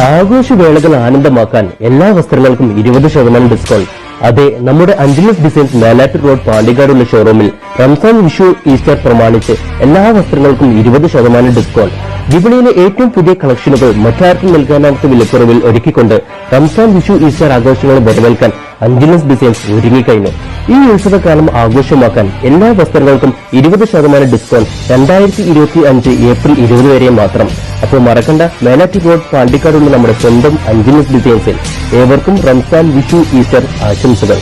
ആഘോഷവേളകൾ ആനന്ദമാക്കാൻ എല്ലാ വസ്ത്രങ്ങൾക്കും ഇരുപത് ശതമാനം ഡിസ്കൗണ്ട് അതെ നമ്മുടെ അഞ്ജലിസ് ഡിസൈൻസ് മേലാറ്റൂർ റോഡ് പാണ്ടിക്കാടുള്ള ഷോറൂമിൽ റംസാൻ വിഷു ഈസ്റ്റർ പ്രമാണിച്ച് എല്ലാ വസ്ത്രങ്ങൾക്കും ഇരുപത് ശതമാനം ഡിസ്കൗണ്ട് വിപണിയിലെ ഏറ്റവും പുതിയ കളക്ഷനുകൾ മറ്റാർക്കും നൽകാനാകത്ത വിലക്കുറവിൽ ഒരുക്കിക്കൊണ്ട് റംസാൻ വിഷു ഈസ്റ്റർ ആഘോഷങ്ങൾ വരവേൽക്കാൻ അഞ്ജലിസ് ഡിസൈൻസ് ഒരുങ്ങിക്കഴിഞ്ഞു. ഈ ഉത്സവകാലം ആഘോഷമാക്കാൻ എല്ലാ വസ്ത്രങ്ങൾക്കും ഇരുപത് ശതമാനം ഡിസ്കൗണ്ട് രണ്ടായിരത്തി ഇരുപത്തി അഞ്ച് ഏപ്രിൽ ഇരുപത് വരെ മാത്രം. അപ്പോൾ മറക്കണ്ട മേലാറ്റി റോഡ് പാണ്ടിക്കാടുള്ള നമ്മുടെ സ്വന്തം അഞ്ചിനസ് ഡിസൈൻസിൽ ഏവർക്കും റംസാൻ വിഷു ഈസ്റ്റർ ആശംസകൾ.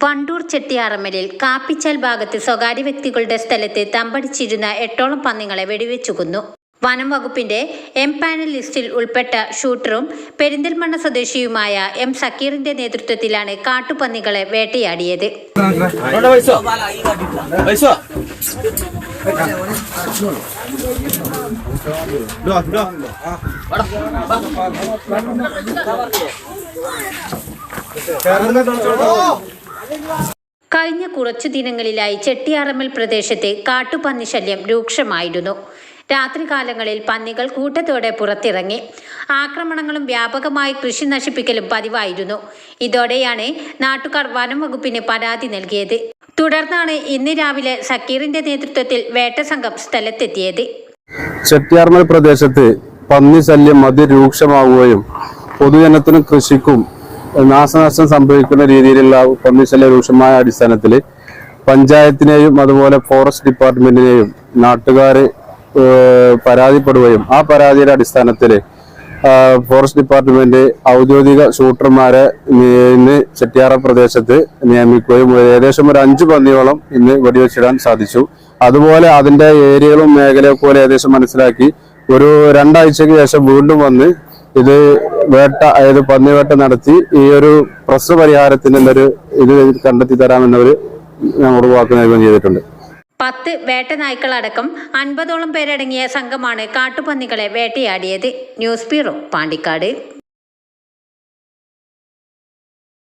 വണ്ടൂർ ചെട്ടിയാറമ്മലിൽ കാപ്പിച്ചാൽ ഭാഗത്ത് സ്വകാര്യ വ്യക്തികളുടെ സ്ഥലത്ത് തമ്പടിച്ചിരുന്ന എട്ടോളം പന്നികളെ വെടിവെച്ചു കൊന്നു. വനം വകുപ്പിന്റെ എം പാനൽ ലിസ്റ്റിൽ ഉൾപ്പെട്ട ഷൂട്ടറും പെരിന്തൽമണ്ണ സ്വദേശിയുമായ എം സക്കീറിന്റെ നേതൃത്വത്തിലാണ് കാട്ടുപന്നികളെ വേട്ടയാടിയത്. കഴിഞ്ഞ കുറച്ചു ദിനങ്ങളിലായി ചെട്ടിയാറമ്മൽ പ്രദേശത്തെ കാട്ടുപന്നി ശല്യം രൂക്ഷമായിരുന്നു. രാത്രികാലങ്ങളിൽ പന്നികൾ കൂട്ടത്തോടെ പുറത്തിറങ്ങി. ആക്രമണങ്ങളും വ്യാപകമായി കൃഷി നശിപ്പിക്കലും പതിവായിരുന്നു. ഇതോടെയാണ് നാട്ടുകാർ വനം വകുപ്പിന് പരാതി നൽകിയത്. തുടർന്നാണ് ഇന്ന് രാവിലെ സക്കീറിന്റെ നേതൃത്വത്തിൽ വേട്ട സംഘം സ്ഥലത്തെത്തിയത്. ചെട്ടിയാർമൽ പ്രദേശത്ത് പന്നി ശല്യം അതിരൂക്ഷമാവുകയും പൊതുജനത്തിനും കൃഷിക്കും നാശനഷ്ടം സംഭവിക്കുന്ന രീതിയിലുള്ള പന്നി ശല്യം രൂക്ഷമായ അടിസ്ഥാനത്തിൽ പഞ്ചായത്തിനെയും അതുപോലെ ഫോറസ്റ്റ് ഡിപ്പാർട്ട്മെന്റിനെയും നാട്ടുകാര് ഏഹ് പരാതിപ്പെടുകയും ആ പരാതിയുടെ അടിസ്ഥാനത്തിൽ ഫോറസ്റ്റ് ഡിപ്പാർട്ട്മെന്റ് ഔദ്യോഗിക ഷൂട്ടർമാരെ ഇന്ന് ചെട്ടിയാറ പ്രദേശത്ത് നിയമിക്കുകയും ഏകദേശം ഒരു അഞ്ച് പന്നിയോളം ഇന്ന് വെടിവെച്ചിടാൻ സാധിച്ചു. അതുപോലെ അതിന്റെ ഏരിയകളും മേഖലയും പോലെ ഏകദേശം മനസ്സിലാക്കി ഒരു രണ്ടാഴ്ചക്ക് ശേഷം വീണ്ടും വന്ന് ഇത് വേട്ട അതായത് പന്നിവേട്ട നടത്തി ഈ ഒരു പ്രശ്ന പരിഹാരത്തിനുള്ളൊരു ഇത് കണ്ടെത്തി തരാമെന്നവര് ഞങ്ങളോട് വാക്ക് നൽകുകയും ചെയ്തിട്ടുണ്ട്. പത്ത് വേട്ടനായ്ക്കളടക്കം അൻപതോളം പേരടങ്ങിയ സംഘമാണ് കാട്ടുപന്നികളെ വേട്ടയാടിയത്. News bureau Pandikkad.